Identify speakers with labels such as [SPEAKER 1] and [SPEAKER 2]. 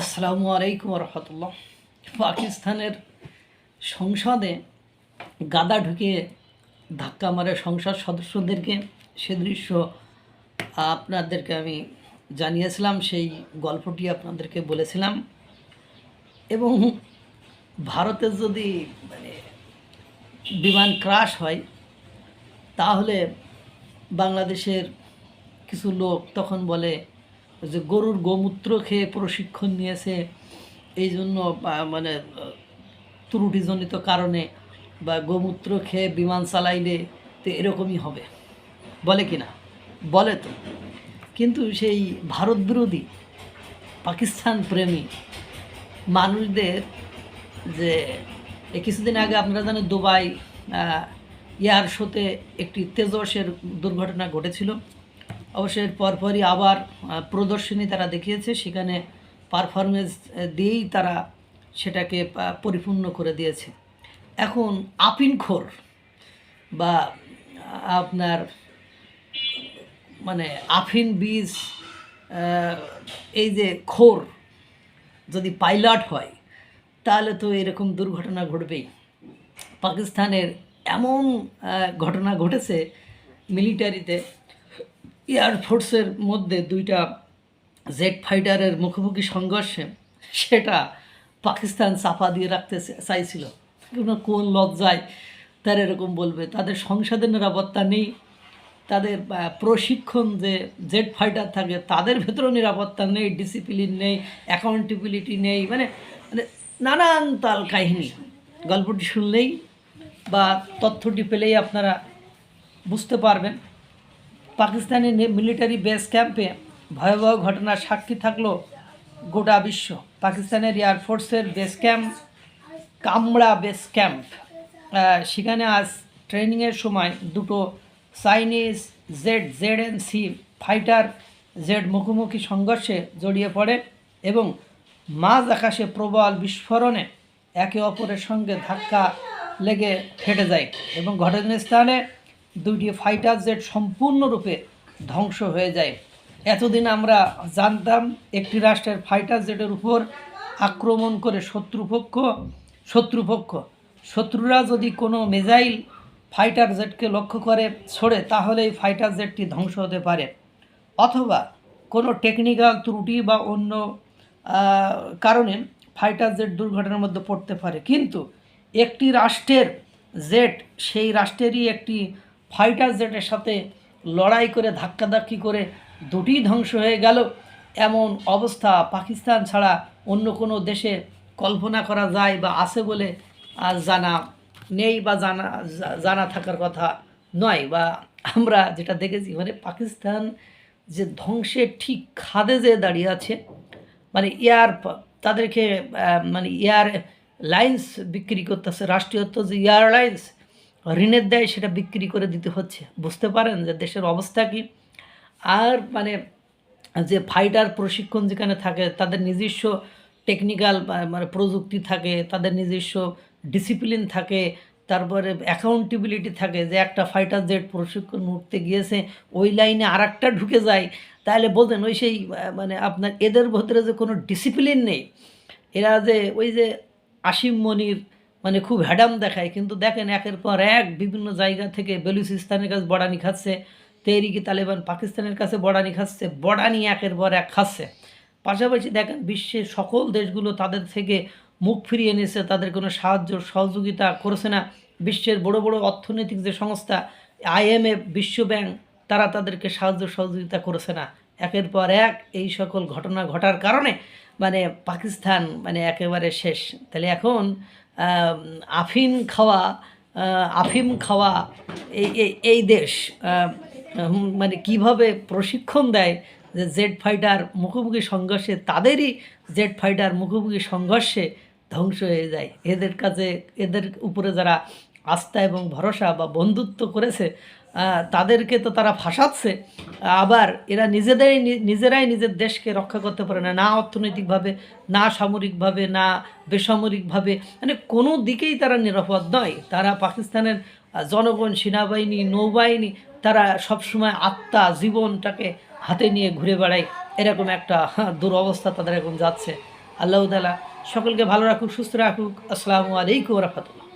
[SPEAKER 1] আসসালামু আলাইকুম রহমতুল্লাহ পাকিস্তানের সংসদে গাদা ঢুকিয়ে ধাক্কা মারে সংসদ সদস্যদেরকে। সে দৃশ্য আপনাদেরকে আমি জানিয়েছিলাম, সেই গল্পটি আপনাদেরকে বলেছিলাম। এবং ভারতের যদি মানে বিমান ক্রাশ হয়, তাহলে বাংলাদেশের কিছু লোক তখন বলে যে গরুর গোমূত্র খেয়ে প্রশিক্ষণ নিয়েছে, এই জন্য মানে ত্রুটিজনিত কারণে বা গোমূত্র খেয়ে বিমান চালাইলে তো এরকমই হবে। বলে কি না? বলে তো। কিন্তু সেই ভারত বিরোধী পাকিস্তান প্রেমী মানুষদের যে কিছুদিন আগে আপনারা জানেন দুবাই এয়ার শোতে একটি তেজসের দুর্ঘটনা ঘটেছিল। অবশ্য পরপরই আবার প্রদর্শনী তারা দেখিয়েছে। সেখানে পারফরমেন্স দিয়েই তারা সেটাকে পরিপূর্ণ করে দিয়েছে। এখন আপিনখোর বা আপনার মানে আফিন বীজ এই যে খোর যদি পাইলট হয়, তাহলে তো এরকম দুর্ঘটনা ঘটবেই। পাকিস্তানের এমন ঘটনা ঘটেছে মিলিটারিতে এয়ারফোর্সের মধ্যে দুইটা জেট ফাইটারের মুখোমুখি সংঘর্ষে সেটা পাকিস্তান চাপা দিয়ে রাখতে চাইছিল। কোন লজ্জায় তারা এরকম বলবে? তাদের সংসদের নিরাপত্তা নেই। তাদের প্রশিক্ষণ যে জেট ফাইটার থাকে, তাদের ভেতরেও নিরাপত্তা নেই, ডিসিপ্লিন নেই অ্যাকাউন্টেবিলিটি নেই মানে মানে নানান তাল কাহিনী। গল্পটি শুনলেই বা তথ্যটি পেলেই আপনারা বুঝতে পারবেন। পাকিস্তানি মিলিটারি বেস ক্যাম্পে ভয়াবহ ঘটনার সাক্ষী থাকল গোটা বিশ্ব। পাকিস্তানের এয়ারফোর্সের base camp Kamra base camp সেখানে আজ ট্রেনিংয়ের সময় দুটো Chinese Z Z N C fighter Z মুখোমুখি সংঘর্ষে জড়িয়ে পড়ে এবং মাঝ আকাশে প্রবল বিস্ফোরণে একে অপরের সঙ্গে ধাক্কা লেগে ফেটে যায় এবং ঘটনাস্থানে দুইটি ফাইটার জেট সম্পূর্ণরূপে ধ্বংস হয়ে যায়। এতদিন আমরা জানতাম একটি রাষ্ট্রের ফাইটার জেটের উপর আক্রমণ করে শত্রুপক্ষ শত্রুপক্ষ, শত্রুরা যদি কোনো মিসাইল ফাইটার জেটকে লক্ষ্য করে, ছোড়ে, তাহলে এই ফাইটার জেটটি ধ্বংস হতে পারে। অথবা কোনো টেকনিক্যাল ত্রুটি বা অন্য কারণে ফাইটার জেট দুর্ঘটনার মধ্যে পড়তে পারে। কিন্তু একটি রাষ্ট্রের জেট সেই রাষ্ট্রেরই একটি ফাইটার জেটের সাথে লড়াই করে, ধাক্কাধাক্কি করে দুটি ধ্বংস হয়ে গেল। এমন অবস্থা পাকিস্তান ছাড়া অন্য কোনো দেশে কল্পনা করা যায় বা আছে বলে জানা নেই বা জানা জানা থাকার কথা নয়। বা আমরা যেটা দেখেছি মানে পাকিস্তান যে ধ্বংসের ঠিক খাদে যে দাঁড়িয়ে আছে মানে এয়ার তাদেরকে মানে এয়ার লাইন্স বিক্রি করতেছে, রাষ্ট্রীয়ত্ব যে এয়ারলাইন্স ঋণের দেয় সেটা বিক্রি করে দিতে হচ্ছে। বুঝতে পারেন যে দেশের অবস্থা কি? আর মানে যে ফাইটার প্রশিক্ষণ যেখানে থাকে, তাদের নিজস্ব টেকনিক্যাল মানে প্রযুক্তি থাকে, তাদের নিজস্ব ডিসিপ্লিন থাকে, তারপরে অ্যাকাউন্টেবিলিটি থাকে যে একটা ফাইটার জেট প্রশিক্ষণ উঠতে গিয়েছে, ওই লাইনে আর একটা ঢুকে যায়। তাহলে বলতেন ওই সেই মানে আপনার এদের ভেতরে যে কোনো ডিসিপ্লিন নেই? এরা যে ওই যে আসিম মনির মানে খুব হ্যাডাম দেখায়। কিন্তু দেখেন একের পর এক বিভিন্ন জায়গা থেকে বেলুচিস্তানের কাছে বড়ানি খাচ্ছে, তেহরিকি তালেবান পাকিস্তানের কাছে বড়ানি খাচ্ছে, বড়ানি একের পর এক খাচ্ছে। পাশাপাশি দেখেন বিশ্বের সকল দেশগুলো তাদের থেকে মুখ ফিরিয়ে নিয়েছে তাদের কোনো সাহায্য, সহযোগিতা করেছে না। বিশ্বের বড় বড় অর্থনৈতিক যে সংস্থা, আইএমএফ, বিশ্বব্যাংক, তারা তাদেরকে সাহায্য সহযোগিতা করেছে না। একের পর এক এই সকল ঘটনা ঘটার কারণে মানে পাকিস্তান মানে একেবারে শেষ। তাহলে এখন আফিম খাওয়া আফিম খাওয়া এই, এই- দেশ মানে কীভাবে প্রশিক্ষণ দেয় যে জেড ফাইটার মুখোমুখি সংঘর্ষে, তাদেরই জেড ফাইটার মুখোমুখি সংঘর্ষে ধ্বংস হয়ে যায়। এদের কাছে, এদের উপরে যারা আস্থা এবং ভরসা বা বন্ধুত্ব করেছে তাদেরকে তো তারা ফাঁসাচ্ছে। আবার এরা নিজেদেরই নিজেরাই নিজের দেশকে রক্ষা করতে পারে না না অর্থনৈতিকভাবে না সামরিকভাবে না বেসামরিকভাবে। মানে কোনো দিকেই তারা নিরাপদ নয়। তারা পাকিস্তানের জনগণ সেনাবাহিনী নৌবাহিনী তারা সবসময় আত্মা জীবনটাকে হাতে নিয়ে ঘুরে বেড়ায়। এরকম একটা হ্যাঁ, দুরবস্থা তাদের এখন যাচ্ছে। আল্লাহ তালা সকলকে ভালো রাখুক সুস্থ রাখুক। আসসালামু আলাইকুম রহমতুল্লাহ।